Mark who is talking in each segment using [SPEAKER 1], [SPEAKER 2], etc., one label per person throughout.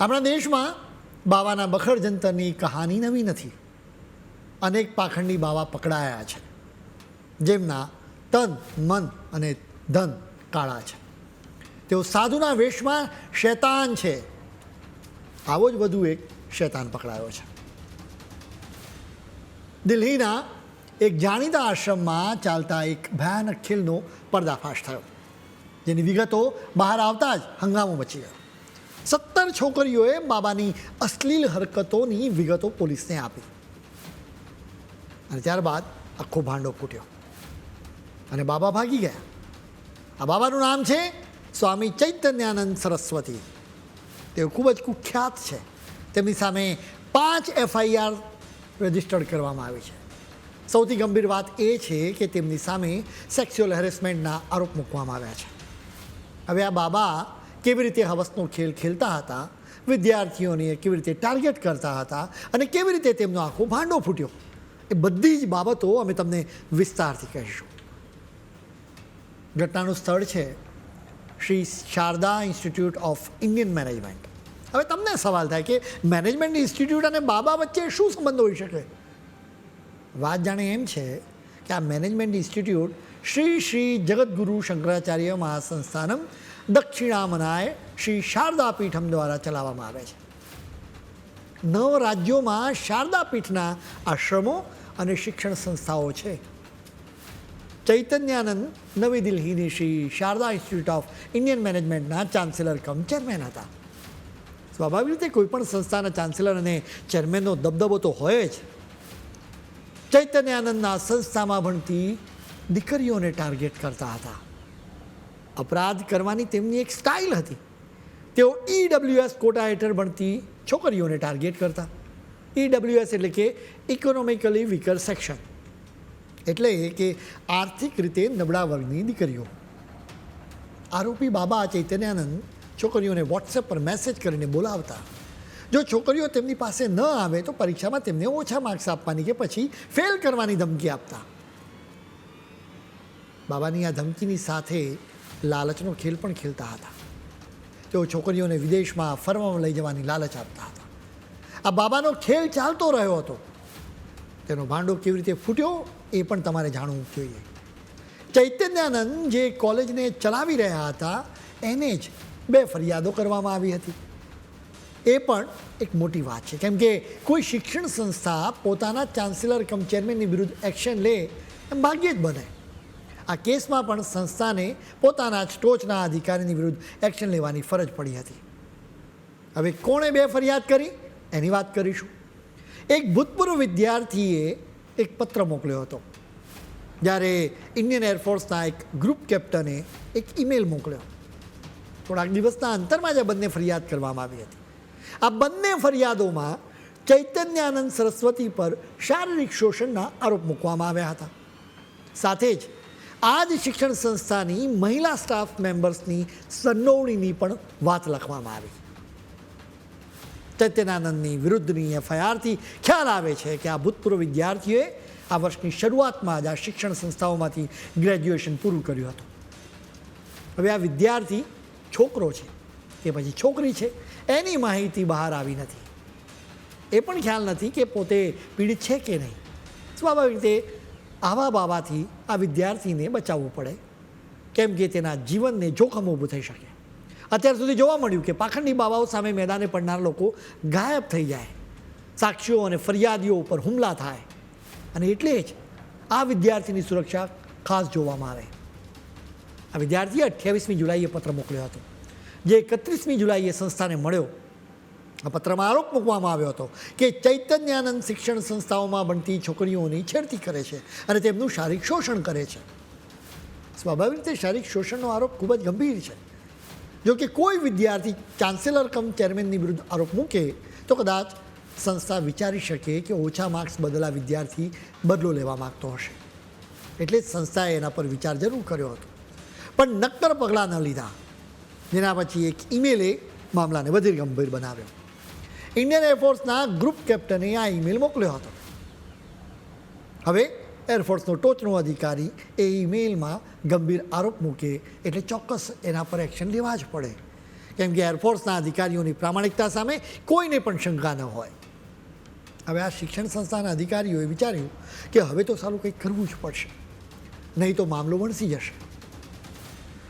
[SPEAKER 1] આપણા દેશમાં બાવાના બખડ જંતરની કહાની નવી નથી. અનેક પાખંડી બાવા પકડાયા છે. જેમના તન, મન અને ધન કાળા છે. તેઓ સાધુના વેશમાં શૈતાન છે. આવો જ વધુ એક શૈતાન પકડાયો છે. દિલ્હીના એક જાણીતા આશ્રમમાં ચાલતા એક ભયાનક ખેલનો પર્દાફાશ થયો. જેની વિગતો બહાર આવતા જ હંગામો મચી ગયો. સત્તર છોકરીઓએ બાબાની અશ્લીલ હરકતોની વિગતો પોલીસને આપી. અને ત્યારબાદ આખો ભાંડો ફૂટ્યો અને બાબા ભાગી ગયા. આ બાબાનું નામ છે સ્વામી ચૈતન્યાનંદ સરસ્વતી. તેઓ ખૂબ જ કુખ્યાત છે. તેમની સામે પાંચ એફઆઈઆર રજિસ્ટર્ડ કરવામાં આવી છે. સૌથી ગંભીર વાત એ છે કે તેમની સામે સેક્સ્યુઅલ હેરેસમેન્ટના આરોપ મૂકવામાં આવ્યા છે. હવે આ બાબા કેવી રીતે હવસનો ખેલ ખેલતા હતા, વિદ્યાર્થીઓને કેવી રીતે ટાર્ગેટ કરતા હતા અને કેવી રીતે તેમનો આખો ભાંડો ફૂટ્યો, એ બધી જ બાબતો અમે તમને વિસ્તારથી કહીશું. ઘટનાનું સ્થળ છે Shri Sharada institute of Indian management. હવે તમને સવાલ થાય કે મેનેજમેન્ટ ઇન્સ્ટિટ્યૂટ અને બાબા વચ્ચે શું સંબંધ હોઈ શકે? વાત જાણે એમ છે કે આ મેનેજમેન્ટ ઇન્સ્ટિટ્યૂટ શ્રી શ્રી જગદગુરુ શંકરાચાર્ય મહાસંસ્થાનમ દક્ષિણામનાય શ્રી શારદા પીઠમ દ્વારા ચલાવવામાં આવે છે. નવ રાજ્યોમાં શારદા પીઠના આશ્રમો અને શિક્ષણ સંસ્થાઓ છે. ચૈતન્યાનંદ, નવી દિલ્હીની Shri Sharada institute of Indian મેનેજમેન્ટના ચાન્સેલર કમ ચેરમેન હતા. સ્વાભાવિક રીતે કોઈપણ સંસ્થાના ચાન્સેલર અને ચેરમેનનો દબદબો તો હોય જ. ચૈતન્યાનંદના સંસ્થામાં ભણતી દીકરીઓને ટાર્ગેટ કરતા હતા. અપરાધ કરવાની તેમની એક સ્ટાઇલ હતી. તેઓ ઈડબ્લ્યુએસ કોટા હેઠળ ભણતી છોકરીઓને ટાર્ગેટ કરતા. ઈડબ્લ્યુએસ એટલે કે ઇકોનોમિકલી વીકર સેક્શન એટલે કે આર્થિક રીતે નબળા વર્ગની દીકરીઓ. આરોપી બાબા ચૈતન્યાનંદ છોકરીઓને વોટ્સએપ પર મેસેજ કરીને બોલાવતા. જો છોકરીઓ તેમની પાસે ન આવે તો પરીક્ષામાં તેમને ઓછા માર્ક્સ આપવાની કે પછી ફેલ કરવાની ધમકી આપતા. બાબાની આ ધમકીની સાથે લાલચનો ખેલ પણ ખેલતા હતા. તેઓ છોકરીઓને વિદેશમાં ફરવામાં લઈ જવાની લાલચ આપતા હતા. આ બાબાનો ખેલ ચાલતો રહ્યો હતો. તેનો ભાંડો કેવી રીતે ફૂટ્યો એ પણ તમારે જાણવું જોઈએ. ચૈતન્યાનંદ જે કોલેજને ચલાવી રહ્યા હતા, એને જ બે ફરિયાદો કરવામાં આવી હતી. એ પણ એક મોટી વાત છે. કેમ કે કોઈ શિક્ષણ સંસ્થા પોતાના ચાન્સેલર કમ ચેરમેનની વિરુદ્ધ એક્શન લે, એમ ભાગ્યે જ બને. આ કેસમાં પણ સંસ્થાને પોતાના જ ટોચના અધિકારીની વિરુદ્ધ એક્શન લેવાની ફરજ પડી હતી. હવે કોણે બે ફરિયાદ કરી? એની વાત કરીશું. એક ભૂતપૂર્વ વિદ્યાર્થીએ એક પત્ર મોકલ્યો હતો, જ્યારે ઇન્ડિયન એરફોર્સના એક ગ્રુપ કેપ્ટને એક ઈમેલ મોકલ્યો. થોડાક દિવસના અંતરમાં જ આ બંને ફરિયાદ કરવામાં આવી હતી. આ બંને ફરિયાદોમાં ચૈતન્યાનંદ સરસ્વતી પર શારીરિક શોષણના આરોપ મૂકવામાં આવ્યા હતા. સાથે જ આ જ શિક્ષણ સંસ્થાની મહિલા સ્ટાફ મેમ્બર્સની સંડોવણીની પણ વાત લખવામાં આવી. ચૈત્યનાનંદની વિરુદ્ધની એફઆઈઆરથી ખ્યાલ આવે છે કે આ ભૂતપૂર્વ વિદ્યાર્થીઓએ આ વર્ષની શરૂઆતમાં જ આ શિક્ષણ સંસ્થાઓમાંથી ગ્રેજ્યુએશન પૂરું કર્યું હતું. હવે આ વિદ્યાર્થી છોકરો છે કે પછી છોકરી છે, એની માહિતી બહાર આવી નથી. એ પણ ખ્યાલ નથી કે પોતે પીડિત છે કે નહીં. સ્વાભાવિક રીતે આવા બાબાથી આ વિદ્યાર્થીને બચાવવું પડે, કેમ કે તેના જીવનને જોખમ ઊભું થઈ શકે. અત્યાર સુધી જોવા મળ્યું કે પાખંડી બાબાઓ સામે મેદાને પડનાર લોકો ગાયબ થઈ જાય, સાક્ષીઓ અને ફરિયાદીઓ ઉપર હુમલા થાય, અને એટલે જ આ વિદ્યાર્થીની સુરક્ષા ખાસ જોવામાં આવે. આ વિદ્યાર્થીએ અઠ્યાવીસમી જુલાઈએ પત્ર મોકલ્યો હતો, જે એકત્રીસમી જુલાઈએ સંસ્થાને મળ્યો આ પત્રમાં આરોપ મૂકવામાં આવ્યો હતો કે ચૈતન્યાનંદ શિક્ષણ સંસ્થાઓમાં બનતી છોકરીઓની છેડતી કરે છે અને તેમનું શારીરિક શોષણ કરે છે. સ્વાભાવિક રીતે શારીરિક શોષણનો આરોપ ખૂબ જ ગંભીર છે. જો કે કોઈ વિદ્યાર્થી ચાન્સેલર કમ ચેરમેનની વિરુદ્ધ આરોપ મૂકે, તો કદાચ સંસ્થા વિચારી શકે કે ઓછા માર્ક્સ બદલા વિદ્યાર્થી બદલો લેવા માગતો હશે. એટલે જ સંસ્થાએ એના પર વિચાર જરૂર કર્યો હતો. પણ નક્કર પગલાં ન લીધા. જેના પછી એક ઈમેલે મામલાને વધુ ગંભીર બનાવ્યો. ઇન્ડિયન એરફોર્સના ગ્રુપ કેપ્ટને આ ઈમેલ મોકલ્યો હતો. હવે એરફોર્સનો ટોચનો અધિકારી એ ઈમેલમાં ગંભીર આરોપ મૂકે એટલે ચોક્કસ એના પર એક્શન લેવા જ પડે. કેમ કે એરફોર્સના અધિકારીઓની પ્રામાણિકતા સામે કોઈને પણ શંકા ન હોય. હવે આ શિક્ષણ સંસ્થાના અધિકારીઓએ વિચાર્યું કે હવે તો સારું કંઈક કરવું જ પડશે. નહીં તો મામલો વણસી જશે.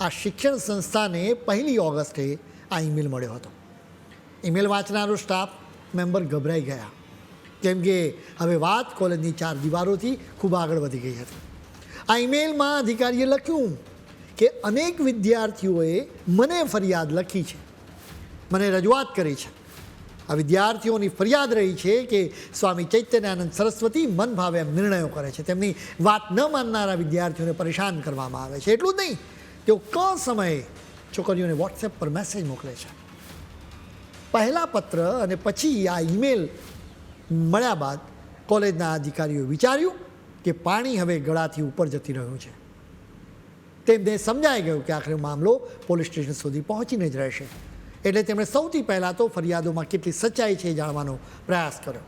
[SPEAKER 1] આ શિક્ષણ સંસ્થાને પહેલી ઓગસ્ટે આ ઈમેલ મળ્યો હતો. ઈમેલ વાંચનારો સ્ટાફ મેમ્બર ગભરાઈ ગયા. કેમ કે હવે વાત કોલેજની ચાર દિવારોથી ખૂબ આગળ વધી ગઈ હતી. આ ઈમેલમાં અધિકારીએ લખ્યું કે અનેક વિદ્યાર્થીઓએ મને ફરિયાદ લખી છે. મને રજૂઆત કરી છે. આ વિદ્યાર્થીઓની ફરિયાદ રહી છે કે સ્વામી ચૈતન્યાનંદ સરસ્વતી મન ભાવે એમ નિર્ણયો કરે છે. તેમની વાત ન માનનારા વિદ્યાર્થીઓને પરેશાન કરવામાં આવે છે. એટલું જ નહીં, તેઓ ક સમયે છોકરીઓને વોટ્સએપ પર મેસેજ મોકલે છે. પહેલા પત્ર અને પછી આ ઈમેલ મળ્યા બાદ કોલેજના અધિકારીઓએ વિચાર્યું કે પાણી હવે ગળાથી ઉપર જતી રહ્યું છે. તેમને સમજાઈ ગયું કે આખરે મામલો પોલીસ સ્ટેશન સુધી પહોંચીને જ રહેશે. એટલે તેમણે સૌથી પહેલાં તો ફરિયાદોમાં કેટલી સચ્ચાઈ છે જાણવાનો પ્રયાસ કર્યો.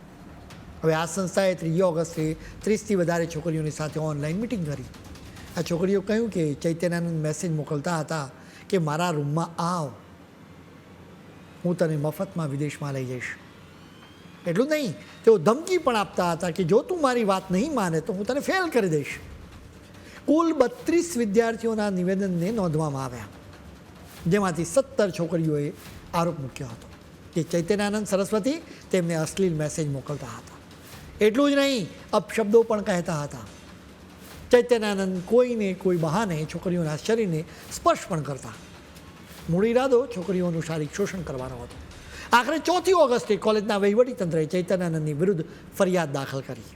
[SPEAKER 1] હવે આ સંસ્થાએ ત્રીજી ઓગસ્ટે ત્રીસથી વધારે છોકરીઓની સાથે ઓનલાઈન મિટિંગ કરી. આ છોકરીઓ કહ્યું કે ચૈતન્યાનંદ મેસેજ મોકલતા હતા કે મારા રૂમમાં આવ. હું તને મફતમાં વિદેશમાં લઈ જઈશ. એટલું નહીં, તેઓ ધમકી પણ આપતા હતા કે જો તું મારી વાત નહીં માને તો હું તને ફેલ કરી દઈશ. કુલ બત્રીસ વિદ્યાર્થીઓના નિવેદનને નોંધવામાં આવ્યા. જેમાંથી સત્તર છોકરીઓએ આરોપ મૂક્યો હતો કે ચૈતન્યાનંદ સરસ્વતી તેમને અશ્લીલ મેસેજ મોકલતા હતા. એટલું જ નહીં, અપશબ્દો પણ કહેતા હતા. ચૈતન્યાનંદ કોઈને કોઈ બહાને છોકરીઓના શરીરને સ્પર્શ પણ કરતા. મૂળ ઈરાદો છોકરીઓનું શારીરિક શોષણ કરવાનો હતો. આખરે ચોથી ઓગસ્ટે કોલેજના વહીવટીતંત્રએ ચૈતન્યાનંદની વિરુદ્ધ ફરિયાદ દાખલ કરી.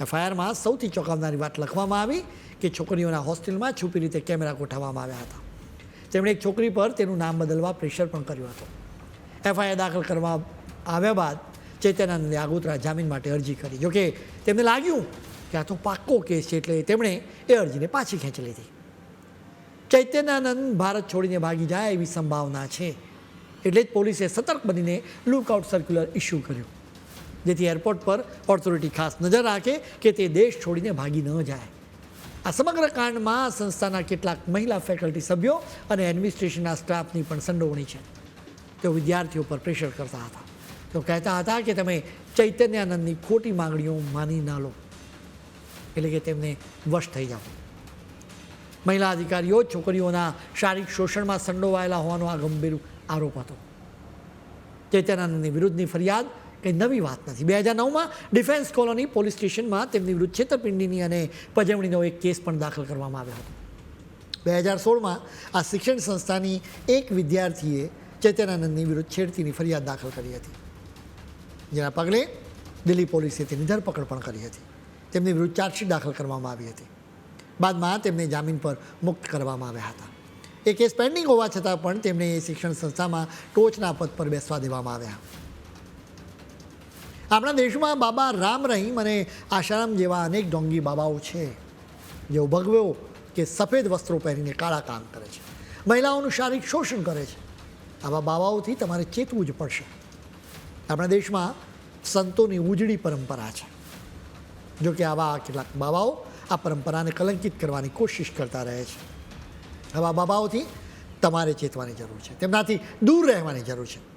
[SPEAKER 1] એફઆઈઆરમાં સૌથી ચોંકાવનારી વાત લખવામાં આવી કે છોકરીઓના હોસ્ટેલમાં છુપી રીતે કેમેરા ગોઠવવામાં આવ્યા હતા. તેમણે એક છોકરી પર તેનું નામ બદલવા પ્રેશર પણ કર્યું હતું. એફઆઈઆર દાખલ કરવા આવ્યા બાદ ચૈતન્યાનંદે આગોતરા જામીન માટે અરજી કરી. જોકે તેમને લાગ્યું કે આ તો પાક્કો કેસ છે એટલે તેમણે એ અરજીને પાછી ખેંચી લીધી. ચૈતન્યાનંદ ભારત છોડીને ભાગી જાય એવી સંભાવના છે. એટલે જ પોલીસે સતર્ક બનીને લુકઆઉટ સર્ક્યુલર ઇસ્યુ કર્યું. જેથી એરપોર્ટ પર ઓથોરિટી ખાસ નજર રાખે કે તે દેશ છોડીને ભાગી ન જાય. આ સમગ્ર કાંડમાં સંસ્થાના કેટલાક મહિલા ફેકલ્ટી સભ્યો અને એડમિનિસ્ટ્રેશનના સ્ટાફની પણ સંડોવણી છે. તેઓ વિદ્યાર્થીઓ પર પ્રેશર કરતા હતા. તેઓ કહેતા હતા કે તમે ચૈતન્યાનંદની ખોટી માગણીઓ માની ના લો. એટલે કે તેમને વશ થઈ જાઓ. મહિલા અધિકારીઓ, છોકરીઓના શારીરિક શોષણમાં સંડોવાયેલા હોવાનો આ ગંભીર આરોપ હતો. ચૈતન્યાનંદની વિરુદ્ધની ફરિયાદ કંઈ નવી વાત નથી. બે હજાર નવમાં ડિફેન્સ કોલોની પોલીસ સ્ટેશનમાં તેમની વિરુદ્ધ છેતરપિંડીની અને પજવણીનો એક કેસ પણ દાખલ કરવામાં આવ્યો હતો. બે હજાર સોળમાં આ શિક્ષણ સંસ્થાની એક વિદ્યાર્થીએ ચેતનાનંદની વિરુદ્ધ છેડતીની ફરિયાદ દાખલ કરી હતી. જેના પગલે દિલ્હી પોલીસે તેની ધરપકડ પણ કરી હતી. તેમની વિરુદ્ધ ચાર્જશીટ દાખલ કરવામાં આવી હતી. બાદમાં તેમને જામીન પર મુક્ત કરવામાં આવ્યા હતા. એ કેસ પેન્ડિંગ હોવા છતાં પણ તેમને એ શિક્ષણ સંસ્થામાં ટોચના પદ પર બેસવા દેવામાં આવ્યા. આપણા દેશમાં બાબા રામ રહીમ અને આશારામ જેવા અનેક ડોંગી બાબાઓ છે. જેઓ ભગવ્યો કે સફેદ વસ્ત્રો પહેરીને કાળા કામ કરે છે. મહિલાઓનું શારીરિક શોષણ કરે છે. આવા બાબાઓથી તમારે ચેતવું જ પડશે. આપણા દેશમાં સંતોની ઉજળી પરંપરા છે. જો કે આવા કેટલાક બાબાઓ આ પરંપરાને કલંકિત કરવાની કોશિશ કરતા રહે છે. આવા બાબાઓથી તમારે ચેતવાની જરૂર છે. તેમનાથી દૂર રહેવાની જરૂર છે.